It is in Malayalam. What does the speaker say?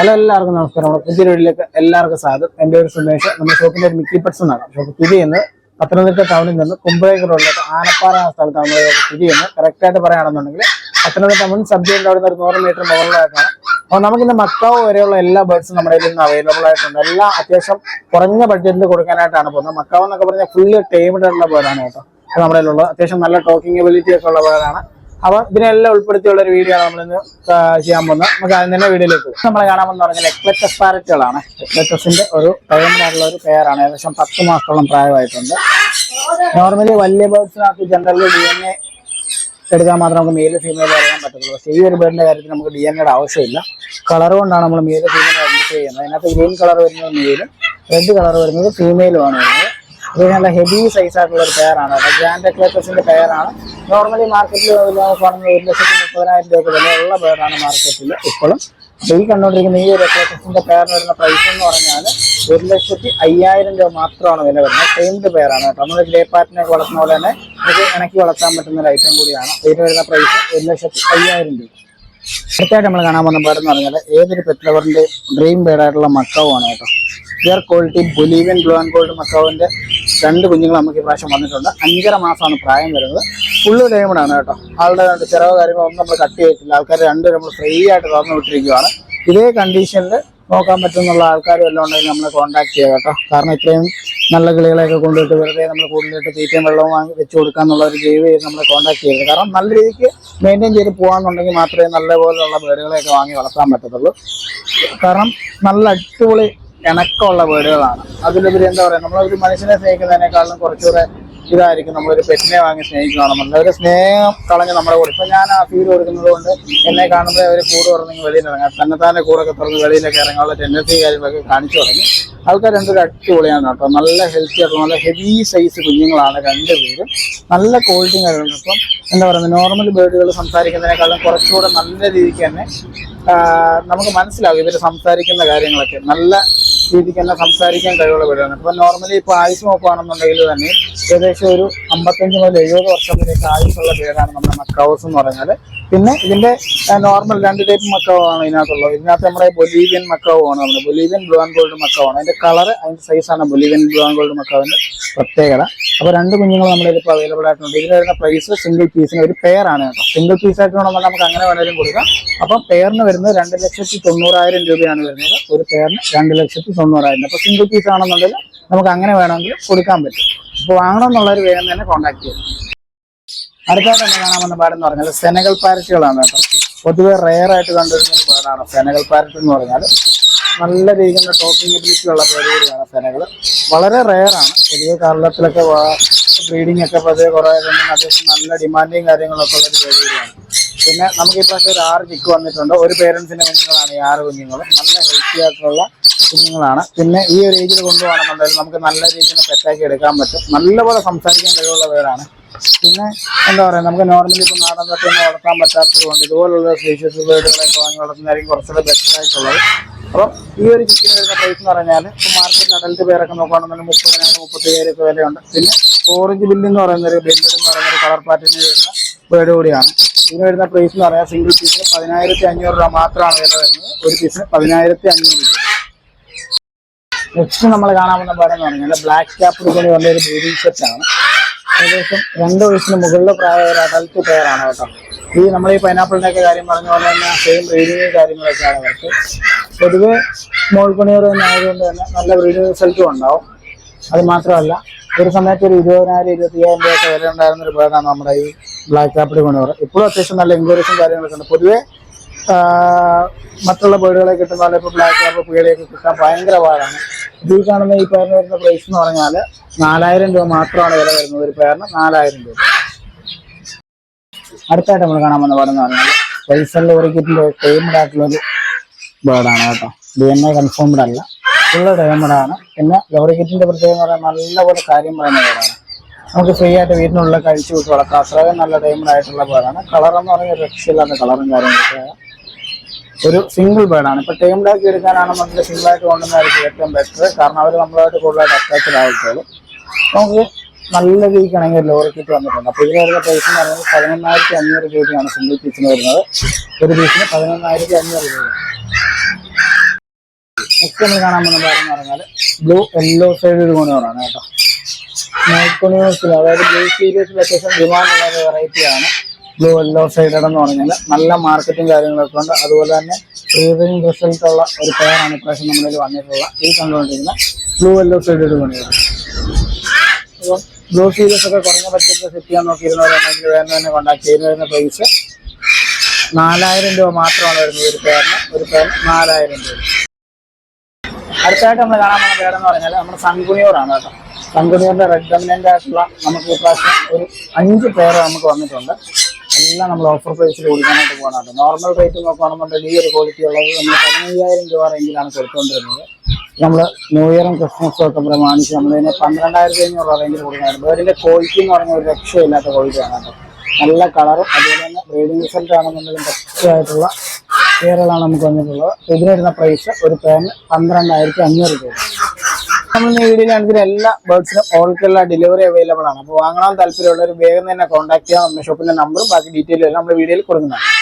ഹലോ എല്ലാവർക്കും നമസ്കാരം. നമ്മുടെ പുതിയ വീട്ടിലേക്ക് എല്ലാവർക്കും സ്വാഗതം. എന്റെ ഒരു സന്ദേശം നമ്മുടെ ഷോപ്പിന്റെ ഒരു മിക്കി പെട്സ് എന്നാണ്. ഷോപ്പ് സ്ഥിതി ചെയ്യുന്നത് പത്തനംതിട്ട ടൗണിൽ നിന്ന് കുമ്പഴേക്ക് റോഡിലേക്ക് ആനപ്പാറ ആ സ്ഥലത്താണ് നമ്മുടെ സ്ഥിതി ചെയ്യുന്നത്. കറക്റ്റ് ആയിട്ട് പറയുകയാണെന്നുണ്ടെങ്കിൽ പത്തനംതിട്ട മുൻ സബ് ജയിലിന്റെ അവിടെ നിന്ന് ഒരു നൂറ് മീറ്റർ മുകളിലായിട്ടാണ്. അപ്പോൾ നമുക്കിന്ന് മക്കാവ് വരെയുള്ള എല്ലാ ബേർഡ്സും നമ്മുടെ ഇതിൽ നിന്ന് അവൈലബിൾ ആയിട്ടുണ്ട്. എല്ലാം അത്യാവശ്യം കുറഞ്ഞ ബഡ്ജറ്റിൽ കൊടുക്കാനായിട്ടാണ് പോകുന്നത്. മക്കാവ് എന്നൊക്കെ പറഞ്ഞാൽ ഫുള്ള് ആയിട്ടുള്ള ബേർഡാണ് കേട്ടോ. നമ്മുടെ കയ്യിലുള്ളത്. അത്യാവശ്യം നല്ല ടോക്കിംഗ് എബിലിറ്റി ഒക്കെ ഉള്ള ബേർഡാണ് അപ്പൊ ഇതിനെല്ലാം ഉൾപ്പെടുത്തിയുള്ള ഒരു വീഡിയോ ആണ് നമ്മളിന്ന് ചെയ്യാൻ പോകുന്നത്. നമുക്ക് അതിന് തന്നെ വീഡിയോയിലേക്ക് നമ്മൾ കാണാമെന്ന് പറഞ്ഞാൽ എക്ലറ്റസ് പാരറ്റുകളാണ് എക്ലറ്റസിന്റെ ഒരു ടൈമിനായിട്ടുള്ള ഒരു പേരാണ്. ഏകദേശം പത്ത് മാസത്തോളം പ്രായമായിട്ടുണ്ട്. നോർമലി വലിയ ബേർഡ്സിനകത്ത് ജനറലി ഡി എൻ എ എടുക്കാൻ മാത്രം നമുക്ക് മെയിൽ ഫീമെയിൽ അറിയാൻ പറ്റത്തുള്ളൂ. പക്ഷേ ഈ ഒരു ബേർഡിന്റെ കാര്യത്തിൽ നമുക്ക് ഡി എൻ എയുടെ ആവശ്യമില്ല. കളർ കൊണ്ടാണ് നമ്മൾ മെയിൽ ഫീമെയിൽ ഐഡന്റിഫൈ ചെയ്യുന്നത്. അതിനകത്ത് ഗ്രീൻ കളർ വരുന്നത് മെയിലും റെഡ് കളർ വരുന്നത് ഫീമെയിലുമാണ് വരുന്നത്. ഇത് നല്ല ഹെവി സൈസ് ആയിട്ടുള്ള ഒരു പെയറാണ് ഗ്രാൻഡ് എക്ലേറ്റസിന്റെ പെയറാണ് നോർമലി മാർക്കറ്റിൽ പറഞ്ഞ ഒരു ലക്ഷത്തി മുപ്പതിനായിരം രൂപ വിലയുള്ള പേരാണ് മാർക്കറ്റിൽ ഇപ്പോഴും. അപ്പൊ ഈ കണ്ടുകൊണ്ടിരിക്കുന്ന ഈ ഒരു എക്ലക്സിന്റെ പേരിന് വരുന്ന പ്രൈസ് എന്ന് പറഞ്ഞാൽ ഒരു ലക്ഷത്തി അയ്യായിരം രൂപ മാത്രമാണ് വില വരുന്നത്. സെയിംഡ് പേരാണ് കേട്ടോ. നമ്മൾ ഗ്രേ പാറ്റിനെ വളർത്തുന്ന പോലെ തന്നെ ഇത് ഇണക്കി വളർത്താൻ പറ്റുന്ന ഒരു ഐറ്റം കൂടിയാണ്. ഇതിന് വരുന്ന പ്രൈസ് ഒരു ലക്ഷത്തി അയ്യായിരം രൂപ. അടുത്തായിട്ട് നമ്മൾ കാണാൻ പോകുന്ന ബേർഡ് എന്ന് പറഞ്ഞാൽ ഏതൊരു പെറ്റ് ലവറിന്റെ ഡ്രീം ബേർഡായിട്ടുള്ള മക്കാവുമാണ് കേട്ടോ. Year quality Bolivian blue and gold മക്കാവിന്റെ രണ്ട് കുഞ്ഞുങ്ങൾ നമുക്ക് ഈ പ്രാവശ്യം വന്നിട്ടുണ്ട്. അഞ്ചര മാസമാണ് പ്രായം വരുന്നത്. ഫുള്ള് ഡേമഡാണ് കേട്ടോ. ആളുടെ ചിലവ് കാര്യങ്ങളൊന്നും നമ്മൾ കട്ട് ചെയ്തിട്ടില്ല. ആൾക്കാർ രണ്ട് നമ്മൾ ഫ്രീ ആയിട്ട് തുറന്നു വിട്ടിരിക്കുകയാണ് ഇതേ കണ്ടീഷനിൽ നോക്കാൻ പറ്റുന്നുള്ള ആൾക്കാരും എല്ലാം ഉണ്ടെങ്കിൽ നമ്മളെ കോൺടാക്ട് ചെയ്യുക കേട്ടോ. കാരണം ഇത്രയും നല്ല കിളികളെയൊക്കെ കൊണ്ടുപോയിട്ട് വെറുതെ നമ്മൾ കൂടുതലായിട്ട് തീറ്റയും വെള്ളവും വാങ്ങി വെച്ച് കൊടുക്കാന്നുള്ള ഒരു ജൈവ നമ്മൾ കോൺടാക്ട് ചെയ്യരുത്. കാരണം നല്ല രീതിക്ക് മെയിന്റെയിൻ ചെയ്ത് പോകാന്നുണ്ടെങ്കിൽ മാത്രമേ നല്ല പോലെയുള്ള ബേഡുകളെയൊക്കെ വാങ്ങി വളർത്താൻ പറ്റത്തുള്ളൂ. കാരണം നല്ല അടിപൊളി ഇണക്കമുള്ള ബേഡുകളാണ് അതിലുപരി എന്താ പറയുക നമ്മളൊരു മനുഷ്യനെ സ്നേഹിക്കുന്നതിനേക്കാളും കുറച്ചുകൂടെ ഇതായിരിക്കും നമ്മളൊരു പെറ്റിനെ വാങ്ങി സ്നേഹിക്കുകയാണെന്നുണ്ടെങ്കിൽ ഒരു സ്നേഹം കളഞ്ഞ് നമ്മുടെ കൂടെ. ഇപ്പം ഞാൻ ആ ഫീൽ കൊടുക്കുന്നത് കൊണ്ട് എന്നെ കാണുമ്പോൾ അവർ കൂട് തുറന്നെങ്കിൽ വെളിയിൽ ഇറങ്ങാം. തന്നെ തന്നെ കൂടൊക്കെ തുറന്ന് വെളിയിലൊക്കെ ഇറങ്ങാനുള്ള ടെൻഡൻസി കാര്യങ്ങളൊക്കെ കാണിച്ചു തുടങ്ങി. ആൾക്കാർ രണ്ടൊരു അടിപൊളിയാണ് കേട്ടോ. നല്ല ഹെൽത്തി ആയിട്ടുള്ള നല്ല ഹെവി സൈസ് കുഞ്ഞുങ്ങളാണ് രണ്ടുപേരും. നല്ല ക്വാളിറ്റി കാര്യങ്ങളുണ്ട് ഇപ്പം എന്താ പറയുന്നത് നോർമൽ ബേർഡുകൾ സംസാരിക്കുന്നതിനേക്കാളും കുറച്ചുകൂടെ നല്ല രീതിക്ക് തന്നെ നമുക്ക് മനസ്സിലാകും ഇവർ സംസാരിക്കുന്ന കാര്യങ്ങളൊക്കെ. നല്ല രീതിക്ക് തന്നെ സംസാരിക്കാൻ കഴിവുള്ള വീടാണ്. ഇപ്പൊ നോർമലി ഇപ്പൊ ആയുസ് നോക്കുകയാണെന്നുണ്ടെങ്കിൽ തന്നെ ഏകദേശം ഒരു അമ്പത്തഞ്ച് മുതൽ എഴുപത് വർഷത്തിലേക്ക് ആയുസ് ആയുസുള്ള വീടാണ് നമ്മുടെ ഹൗസ് എന്ന് പറഞ്ഞാൽ പിന്നെ ഇതിന്റെ നോർമൽ രണ്ട് ടൈപ്പ് മക്കാവ് ആണ് ഇതിനകത്തുള്ളത്. ഇതിനകത്ത് നമ്മുടെ ബൊലീവിയൻ മക്കാവ് ആണ് നമ്മുടെ. Bolivian blue and gold macaw ആണ് അതിന്റെ കളർ അതിന്റെ സൈസാണ് ബൊലീവിയൻ ബ്ലൂ ആൻഡ് ഗോൾഡ് മക്കാവിന്റെ പ്രത്യേകത. അപ്പോൾ രണ്ട് കുഞ്ഞുങ്ങൾ നമ്മുടെ ഇപ്പോൾ അവൈലബിൾ ആയിട്ടുണ്ട്. ഇതിന് വരുന്ന പ്രൈസ് സിംഗിൾ പീസിന് ഒരു പെയർ ആണ് കേട്ടോ. സിംഗിൾ പീസ് ആയിട്ട് വേണമെങ്കിൽ നമുക്ക് അങ്ങനെ വേണമെങ്കിലും കൊടുക്കാം. അപ്പം പെയറിന് വരുന്നത് രണ്ട് ലക്ഷത്തി തൊണ്ണൂറായിരം രൂപയാണ് വരുന്നത്. ഒരു പെയറിന് രണ്ട് ലക്ഷത്തി തൊണ്ണൂറായിരം അപ്പോൾ സിംഗിൾ പീസ് ആണെന്നുണ്ടെങ്കിൽ നമുക്ക് അങ്ങനെ വേണമെങ്കിൽ കൊടുക്കാൻ പറ്റും. അപ്പോൾ വാങ്ങണമെന്നുള്ളവർ വേഗം തന്നെ കോൺടാക്ട് ചെയ്യും അടുത്തായിട്ട് നമ്മൾ കാണാൻ വന്ന പാടെന്ന് പറഞ്ഞാൽ സെനഗൽ പാരറ്റുകളാണ് കേട്ടോ. പൊതുവെ റെയർ ആയിട്ട് കണ്ടുവരുന്ന ഒരു പാടാണ് സെനഗൽ പാരറ്റ് എന്ന് പറഞ്ഞാൽ. നല്ല രീതിയിലുള്ള ടോക്കിംഗ് എബിലിറ്റി ഉള്ള പേരുകൂടിയാണ് സെനകൾ വളരെ റെയർ ആണ്. പൊതുവെ കേരളത്തിലൊക്കെ ബ്രീഡിംഗ് ഒക്കെ പൊതുവെ കുറേ അത്യാവശ്യം നല്ല ഡിമാൻഡിങ് കാര്യങ്ങളൊക്കെ ഉള്ള ഒരു പേരുകൂടിയാണ് പിന്നെ നമുക്ക് പ്രാവശ്യം ഒരു ആറ് ചിക്ക് വന്നിട്ടുണ്ട്. ഒരു പേരൻസിന്റെ കുഞ്ഞുങ്ങളാണ് ഈ ആറ് കുഞ്ഞുങ്ങളും. നല്ല ഹെൽത്തി ആയിട്ടുള്ള കുഞ്ഞുങ്ങളാണ്. പിന്നെ ഈ ഒരു ഏജിൽ കൊണ്ടുപോകണമെന്നുണ്ടെങ്കിൽ നമുക്ക് നല്ല രീതിയിൽ സെറ്റാക്കി എടുക്കാൻ പറ്റും. നല്ലപോലെ സംസാരിക്കാൻ കഴിവുള്ള പേരാണ് പിന്നെ എന്താ പറയുക നമുക്ക് നോർമലി ഇപ്പോൾ നാടൻ തട്ടൊന്നും വളർത്താൻ പറ്റാത്തത് കൊണ്ട് ഇതുപോലുള്ള സ്പീഷ്യസ് ബേഡുകളൊക്കെ വാങ്ങി വളർത്തുന്നതായിരിക്കും കുറച്ചുകൂടെ ബെറ്റർ ആയിട്ടുള്ളത്. അപ്പം ഈ ഒരു ചിക്കൻ വരുന്ന പ്രൈസ് എന്ന് പറഞ്ഞാൽ ഇപ്പോൾ മാർക്കറ്റിൽ അഡൽട്ട് പേരൊക്കെ നോക്കുകയാണെന്നുണ്ടെങ്കിൽ മുപ്പതിനായിരം മുപ്പത്തിയേഴ് ഒക്കെ വിലയുണ്ട്. പിന്നെ ഓറഞ്ച് ബില്ല് എന്ന് പറയുന്ന ഒരു ബില്ല് എന്ന് പറയുന്ന ഒരു കളർ പാറ്റേണിൽ വരുന്ന ബേഡ് കൂടിയാണ്. ഇതിന് വരുന്ന പ്രൈസ് എന്ന് പറഞ്ഞാൽ സിംഗിൾ പീസിന് പതിനായിരത്തി അഞ്ഞൂറ് രൂപ മാത്രമാണ് വില വരുന്നത്. ഒരു പീസിന് പതിനായിരത്തി അഞ്ഞൂറ് രൂപ. നെക്സ്റ്റ് നമ്മൾ കാണാവുന്ന പേരെന്ന് പറഞ്ഞാൽ ബ്ലാക്ക് ക്യാപ്പ് കൊണ്ട് വന്ന ഒരു ബ്രീഡിംഗ് സെറ്റ് ആണ്. ഏകദേശം രണ്ട് വയസ്സിന് മുകളിലെ പ്രായ ഒരു അഡൽട്ട് പെയറാണ് കേട്ടോ. ഈ നമ്മൾ ഈ പൈനാപ്പിളിന്റെ ഒക്കെ കാര്യം പറഞ്ഞ പോലെ തന്നെ സെയിം ബ്രീഡിങ് കാര്യങ്ങളൊക്കെയാണ് അവർക്ക്. പൊതുവെ മോൾ പണിയർ തന്നെ ആയതുകൊണ്ട് തന്നെ നല്ല ബ്രീഡിങ് റിസൾട്ടും ഉണ്ടാവും. അത് മാത്രമല്ല ഒരു സമയത്ത് ഒരു ഇരുപതിനായിരം ഇരുപത്തിയ്യായിരം രൂപയൊക്കെ വില ഉണ്ടായിരുന്ന ഒരു ബേഡാണ് നമ്മുടെ ഈ ബ്ലാക്ക് ആപ്പിൾ പണിയർ ഇപ്പോഴും അത്യാവശ്യം നല്ല എൻക്വയറീസും കാര്യങ്ങളൊക്കെ ഉണ്ട്. പൊതുവെ മറ്റുള്ള ബേഡുകളെ കിട്ടുന്ന പോലെ ഇപ്പോൾ ബ്ലാക്ക് ആപ്പ് പീടിയൊക്കെ കിട്ടാൻ ഭയങ്കര പാടാണ്. ഇതിൽ കാണുന്ന ഈ പേരിന് വരുന്ന പ്രൈസ് എന്ന് പറഞ്ഞാൽ നാലായിരം രൂപ മാത്രമാണ് വില വരുന്നത്. ഒരു പേരിന് നാലായിരം രൂപ. അടുത്തായിട്ട് നമ്മൾ കാണാൻ വന്ന പാടെന്ന് പറഞ്ഞാൽ പൈസ ലോറിക്കിറ്റിന്റെ ടൈംഡ് ആയിട്ടുള്ള ഒരു ബേർഡാണ് കേട്ടോ. ഡി എൻ എ കൺഫേംഡ് അല്ല. ഫുള്ള് ആണ്. പിന്നെ ലോറിക്കിറ്റിന്റെ പ്രത്യേകത എന്ന് പറഞ്ഞാൽ നല്ലപോലെ കാര്യം പറയുന്ന ബേർഡാണ് നമുക്ക് ഫ്രീ ആയിട്ട് വീട്ടിനുള്ള കഴിച്ചു വിട്ട് വളർത്താം. അത്രയും നല്ല ഡയമണ്ട് ആയിട്ടുള്ള ബേർഡാണ് കളർ എന്ന് പറഞ്ഞാൽ രക്ഷയില്ലാത്ത കളറും കാര്യങ്ങളൊക്കെ ഒരു സിംഗിൾ ബേർഡാണ് ഇപ്പൊ ടൈംഡ് ആക്കി എടുക്കാനാണെന്നുണ്ടെങ്കിൽ സിംഗിൾ ആയിട്ട് കൊണ്ടുവന്നായിരിക്കും ഏറ്റവും ബെറ്റർ കാരണം അവർ നമ്മളായിട്ട് കൂടുതലായിട്ട് അറ്റാച്ച്ഡ് ആയിക്കോളും നമുക്ക് നല്ല രീതിക്കാണെങ്കിൽ ലോറി കിറ്റ് വന്നിട്ടുണ്ട്. അപ്പോൾ ഇതിന് വരുന്ന പ്രൈസ് എന്ന് പറയുന്നത് പതിനൊന്നായിരത്തി അഞ്ഞൂറ് രൂപയാണ് സിംഗിൾ പീസിന് വരുന്നത്. ഒരു പീസിന് പതിനൊന്നായിരത്തി അഞ്ഞൂറ് രൂപ. നെക്സ്റ്റ് നമ്മൾ കാണാൻ പോകുന്ന കാര്യം എന്ന് പറഞ്ഞാൽ ബ്ലൂ യെല്ലോ സൈഡ് ഒരു ഗുണമാണ് കേട്ടോ. നൈക്കോണിയോസിൽ അതായത് ബ്ലൂ സീരീസിൽ അത്യാവശ്യം ഡിമാൻഡുള്ള ഒരു വെറൈറ്റിയാണ് ബ്ലൂ യെല്ലോ സൈഡ് എന്ന് പറഞ്ഞാൽ നല്ല മാർക്കറ്റും കാര്യങ്ങളൊക്കെ ഉണ്ട്. അതുപോലെ തന്നെ പ്രീവിയറിംഗ് റിസൾട്ട് ഉള്ള ഒരു പെയറാണ് ഇപ്രാവശ്യം നമ്മളിൽ വന്നിട്ടുള്ള ഈ കണ്ടുകൊണ്ടിരിക്കുന്ന ബ്ലൂ യെല്ലോ സൈഡഡ് ഗുണിയാണ് അപ്പം ബ്ലൂ സീരീസ് ഒക്കെ കുറഞ്ഞ ബഡ്ജറ്റിൽ സെറ്റ് ചെയ്യാൻ നോക്കിയിരുന്നവരുണ്ടെങ്കിൽ വേറെ തന്നെ കോൺടാക്ട് ചെയ്ത് വരുന്ന പ്രൈസ് നാലായിരം രൂപ മാത്രമാണ് വരുന്നത് ഒരു പേരിന് ഒരു പേരിന് നാലായിരം രൂപ. അടുത്തായിട്ട് നമ്മൾ കാണാൻ പോകുന്ന പേരെന്ന് പറഞ്ഞാൽ നമ്മുടെ സൺകുണിയൂറാണ് കേട്ടോ. സൺകുണിയൂറിന്റെ റെഡ് ഡൊമിനന്റ് ആയിട്ടുള്ള നമുക്ക് ഈ പ്രാവശ്യം ഒരു അഞ്ച് പേര് നമുക്ക് വന്നിട്ടുണ്ട്. എല്ലാം നമ്മൾ ഓഫർ പ്രൈസിൽ കൊടുക്കാനായിട്ട് പോകണം നോർമൽ റേറ്റ് നോക്കുകയാണെന്നുണ്ടെങ്കിൽ ഈ ഒരു ക്വാളിറ്റി ഉള്ളത് നമ്മൾ പതിനയ്യായിരം രൂപ റേഞ്ചിലാണ് കൊടുത്തുകൊണ്ടിരുന്നത്. നമ്മൾ ന്യൂ ഇയറും ക്രിസ്മസും ഒക്കെ പ്രമാണിച്ച് നമ്മളിതിനെ പന്ത്രണ്ടായിരത്തി അഞ്ഞൂറ് രൂപ റേഞ്ചിൽ കൊടുക്കുന്നുണ്ട്. ബേർഡിന്റെ ക്വാളിറ്റി എന്ന് പറഞ്ഞാൽ ഒരു രക്ഷയില്ലാത്ത ക്വാളിറ്റിയാണ് കേട്ടോ. നല്ല കളറും അതുപോലെ തന്നെ ബ്രീഡിംഗ് റിസൾട്ട് ആണെന്നുണ്ടെങ്കിലും ബെസ്റ്റായിട്ടുള്ള പേരുകളാണ് നമുക്ക് വന്നിട്ടുള്ളത്. ഇതിന് വരുന്ന പ്രൈസ് ഒരു പേരിന് പന്ത്രണ്ടായിരത്തി അഞ്ഞൂറ് രൂപ. നമ്മൾ ഈ വീഡിയോയിൽ എല്ലാ ബേർഡ്സിനും ഓൾക്കുള്ള ഡെലിവറി അവൈലബിൾ ആണ്. അപ്പോൾ വാങ്ങാൻ താല്പര്യമുള്ളവർ വേഗം തന്നെ കോൺടാക്ട് ചെയ്യാം. നമ്മുടെ ഷോപ്പിന്റെ നമ്പറും ബാക്കി ഡീറ്റെയിലും എല്ലാം നമ്മുടെ വീഡിയോയിൽ കൊടുക്കുന്നതാണ്.